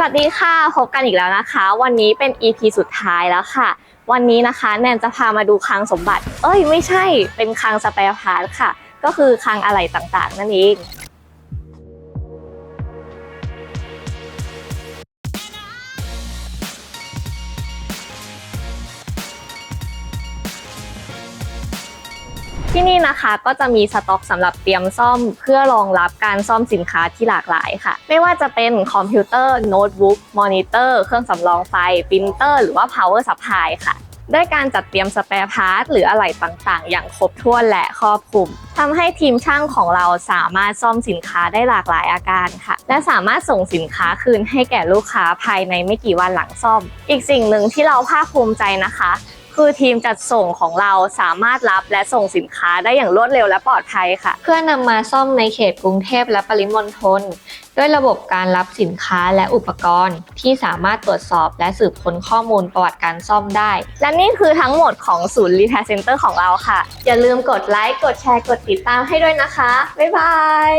สวัสดีค่ะ พบกันอีกแล้วนะคะ วันนี้เป็น EP สุดท้ายแล้วค่ะ วันนี้นะคะแนนจะพามาดูคลังสมบัติ เอ้ยไม่ใช่เป็นคลังสเปรพาร์ทค่ะ ก็คือคลังอะไรต่างๆ นั่นเอง ที่นี่นะคะก็จะมีสต็อกสำหรับเตรียมซ่อม เพื่อรองรับการซ่อมสินค้าที่หลากหลายค่ะ ไม่ว่าจะเป็นคอมพิวเตอร์โน้ตบุ๊กมอนิเตอร์เครื่องสำรองไฟปรินเตอร์หรือว่า power supply ค่ะด้วยการจัดเตรียมสเปรพาร์ทหรืออะไหล่ต่างๆ อย่างครบถ้วนและครอบคลุมทำให้ทีมช่างของเราสามารถซ่อมสินค้าได้หลากหลายอาการค่ะ และสามารถส่งสินค้าคืนให้แก่ลูกค้าภายในไม่กี่วันหลังซ่อม อีกสิ่งหนึ่งที่เราภาคภูมิใจนะคะ คือทีมจัดส่งของเราสามารถรับและส่งสินค้าได้อย่างรวดเร็วและปลอดภัยค่ะ เพื่อนำมาซ่อมในเขตกรุงเทพและปริมณฑลด้วยระบบการรับสินค้าและอุปกรณ์ ที่สามารถตรวจสอบและสืบค้นข้อมูลประวัติการซ่อมได้ และนี่คือทั้งหมดของศูนย์รีแพร์เซ็นเตอร์ของเราค่ะ อย่าลืมกดไลค์ กดแชร์ กดติดตามให้ด้วยนะคะ บ๊ายบาย